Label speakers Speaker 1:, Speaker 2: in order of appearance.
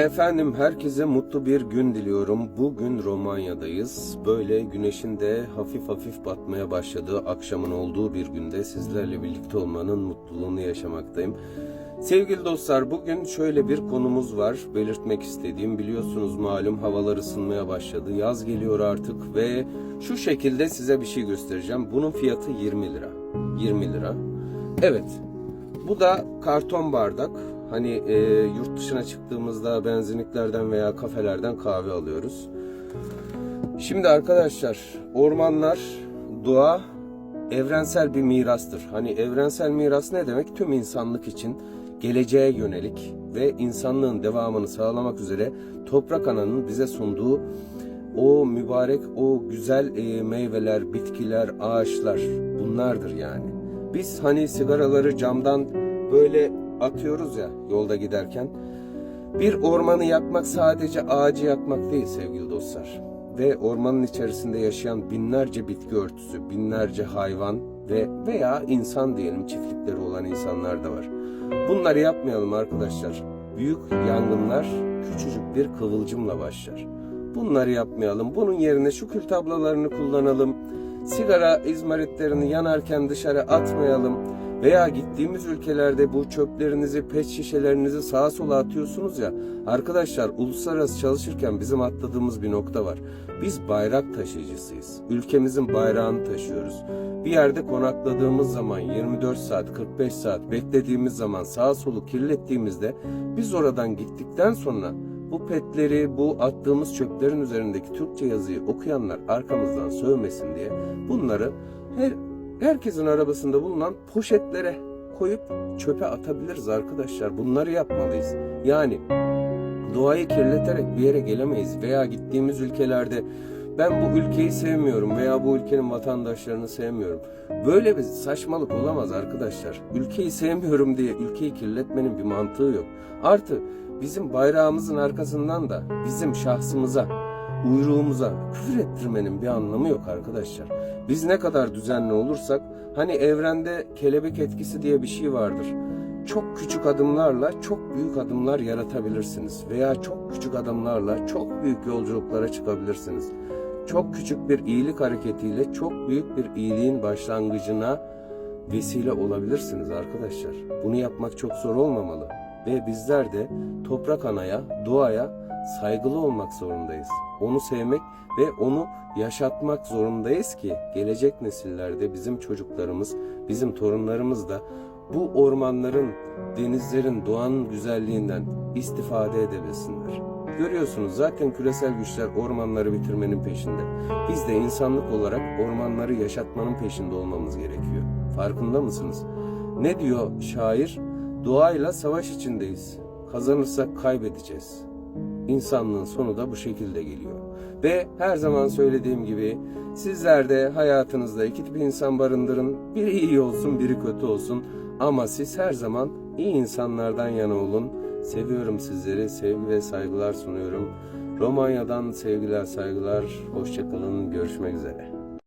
Speaker 1: Efendim herkese mutlu bir gün diliyorum. Bugün Romanya'dayız. Böyle güneşin de hafif hafif batmaya başladığı akşamın olduğu bir günde sizlerle birlikte olmanın mutluluğunu yaşamaktayım. Sevgili dostlar bugün şöyle bir konumuz var belirtmek istediğim. Biliyorsunuz malum havalar ısınmaya başladı. Yaz geliyor artık ve şu şekilde size bir şey göstereceğim. Bunun fiyatı 20 lira. 20 lira. Evet bu da karton bardak. Hani e, yurt dışına çıktığımızda benzinliklerden veya kafelerden kahve alıyoruz. Şimdi arkadaşlar ormanlar, doğa evrensel bir mirastır. Hani evrensel miras ne demek? Tüm insanlık için geleceğe yönelik ve insanlığın devamını sağlamak üzere toprak ananın bize sunduğu o mübarek, o güzel e, meyveler, bitkiler, ağaçlar bunlardır yani. Biz hani sigaraları camdan böyle atıyoruz ya yolda giderken. Bir ormanı yakmak sadece ağacı yakmak değil sevgili dostlar. Ve ormanın içerisinde yaşayan binlerce bitki örtüsü, binlerce hayvan ve veya insan diyelim çiftlikleri olan insanlar da var. Bunları yapmayalım arkadaşlar. Büyük yangınlar küçücük bir kıvılcımla başlar. Bunları yapmayalım. Bunun yerine şu kül tablalarını kullanalım. Sigara izmaritlerini yanarken dışarı atmayalım. Veya gittiğimiz ülkelerde bu çöplerinizi, pet şişelerinizi sağa sola atıyorsunuz ya. Arkadaşlar uluslararası çalışırken bizim atladığımız bir nokta var. Biz bayrak taşıyıcısıyız. Ülkemizin bayrağını taşıyoruz. Bir yerde konakladığımız zaman 24 saat, 45 saat beklediğimiz zaman sağa solu kirlettiğimizde biz oradan gittikten sonra bu petleri, bu attığımız çöplerin üzerindeki Türkçe yazıyı okuyanlar arkamızdan sövmesin diye bunları her herkesin arabasında bulunan poşetlere koyup çöpe atabiliriz arkadaşlar. Bunları yapmalıyız. Yani doğayı kirleterek bir yere gelemeyiz veya gittiğimiz ülkelerde ben bu ülkeyi sevmiyorum veya bu ülkenin vatandaşlarını sevmiyorum. Böyle bir saçmalık olamaz arkadaşlar. Ülkeyi sevmiyorum diye ülkeyi kirletmenin bir mantığı yok. Artı bizim bayrağımızın arkasından da bizim şahsımıza, uyruğumuza küfür ettirmenin bir anlamı yok arkadaşlar. Biz ne kadar düzenli olursak hani evrende kelebek etkisi diye bir şey vardır. Çok küçük adımlarla çok büyük adımlar yaratabilirsiniz veya çok küçük adımlarla çok büyük yolculuklara çıkabilirsiniz. Çok küçük bir iyilik hareketiyle çok büyük bir iyiliğin başlangıcına vesile olabilirsiniz arkadaşlar. Bunu yapmak çok zor olmamalı ve bizler de toprak anaya, doğaya saygılı olmak zorundayız. Onu sevmek ve onu yaşatmak zorundayız ki gelecek nesillerde bizim çocuklarımız, bizim torunlarımız da bu ormanların, denizlerin, doğanın güzelliğinden istifade edebilsinler. Görüyorsunuz zaten küresel güçler ormanları bitirmenin peşinde. Biz de insanlık olarak ormanları yaşatmanın peşinde olmamız gerekiyor. Farkında mısınız? Ne diyor şair? Doğayla savaş içindeyiz. Kazanırsak kaybedeceğiz. İnsanlığın sonu da bu şekilde geliyor. Ve her zaman söylediğim gibi sizler de hayatınızda iki tip insan barındırın. Biri iyi olsun, biri kötü olsun. Ama siz her zaman iyi insanlardan yana olun. Seviyorum sizleri, sevgi ve saygılar sunuyorum. Romanya'dan sevgiler, saygılar. Hoşçakalın, görüşmek üzere.